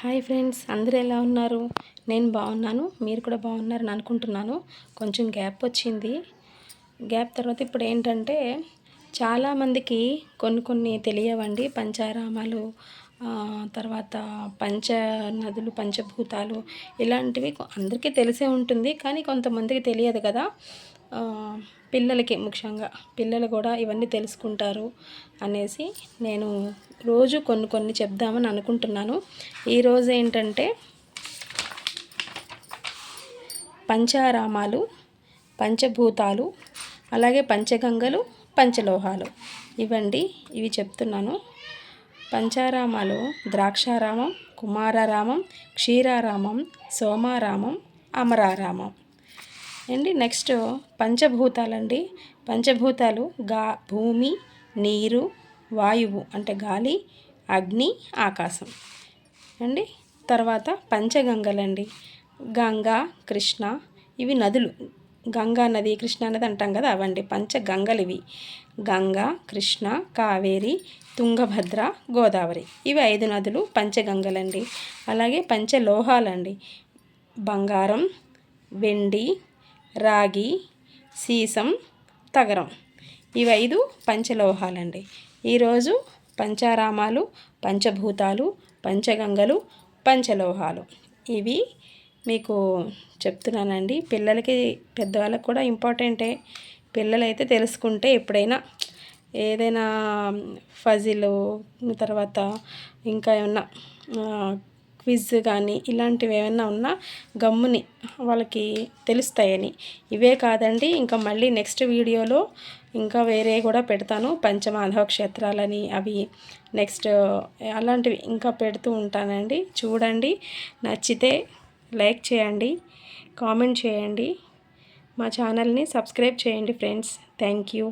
Hi friends అందరూ ఎలా ఉన్నారు? నేను బాగున్నాను మీరు కూడా బాగున్నారని అనుకుంటున్నాను. కొంచెం గ్యాప్ వచ్చింది. గ్యాప్ తర్వాత ఇప్పుడు ఏంటంటే చాలామందికి కొన్ని కొన్ని తెలియవండి పంచారామాలు తర్వాత పంచ నదులు పంచభూతాలు ఇలాంటివి అందరికీ తెలిసే ఉంటుంది కానీ కొంతమందికి తెలియదు కదా. పిల్లలకి ముఖ్యంగా పిల్లలు కూడా ఇవన్నీ తెలుసుకుంటారు అనేసి నేను రోజు కొన్ని కొన్ని చెప్దామని అనుకుంటున్నాను. ఈరోజు ఏంటంటే పంచారామాలు పంచభూతాలు అలాగే పంచగంగలు పంచలోహాలు ఇవండి ఇవి చెప్తున్నాను. పంచారామాలు ద్రాక్షారామం కుమారారామం క్షీరారామం సోమారామం అమరారామం. అండి నెక్స్ట్ పంచభూతాలండి. పంచభూతాలు గా భూమి నీరు వాయువు అంటే గాలి అగ్ని ఆకాశం. అండి తర్వాత పంచగంగలండి. గంగా కృష్ణ ఇవి నదులు. గంగా నది కృష్ణా నది అంటాం కదా అవండి. పంచగంగలు ఇవి గంగా కృష్ణ కావేరి తుంగభద్ర గోదావరి. ఇవి ఐదు నదులు పంచగంగలండి. అలాగే పంచలోహాలండి. బంగారం వెండి రాగి సీసం తగరం. ఇవి ఐదు పంచలోహాలండి. ఈరోజు పంచారామాలు పంచభూతాలు పంచగంగలు పంచలోహాలు. ఇవి మీకు చెప్తున్నానండి. పిల్లలకి పెద్దవాళ్ళకి కూడా ఇంపార్టెంటే. పిల్లలైతే తెలుసుకుంటే ఎప్పుడైనా ఏదైనా ఫజిలు తర్వాత ఇంకా ఏమన్నా క్విజ్ కానీ ఇలాంటివి ఏమైనా ఉన్నా గమ్ముని వాళ్ళకి తెలుస్తాయని. ఇవే కాదండి ఇంకా మళ్ళీ నెక్స్ట్ వీడియోలో ఇంకా వేరే కూడా పెడతాను. పంచమాధవ క్షేత్రాలని అవి నెక్స్ట్ అలాంటివి ఇంకా పెడుతూ ఉంటానండి. చూడండి నచ్చితే లైక్ చేయండి కామెంట్ చేయండి. మా ఛానల్ని సబ్స్క్రైబ్ చేయండి ఫ్రెండ్స్. Thank you.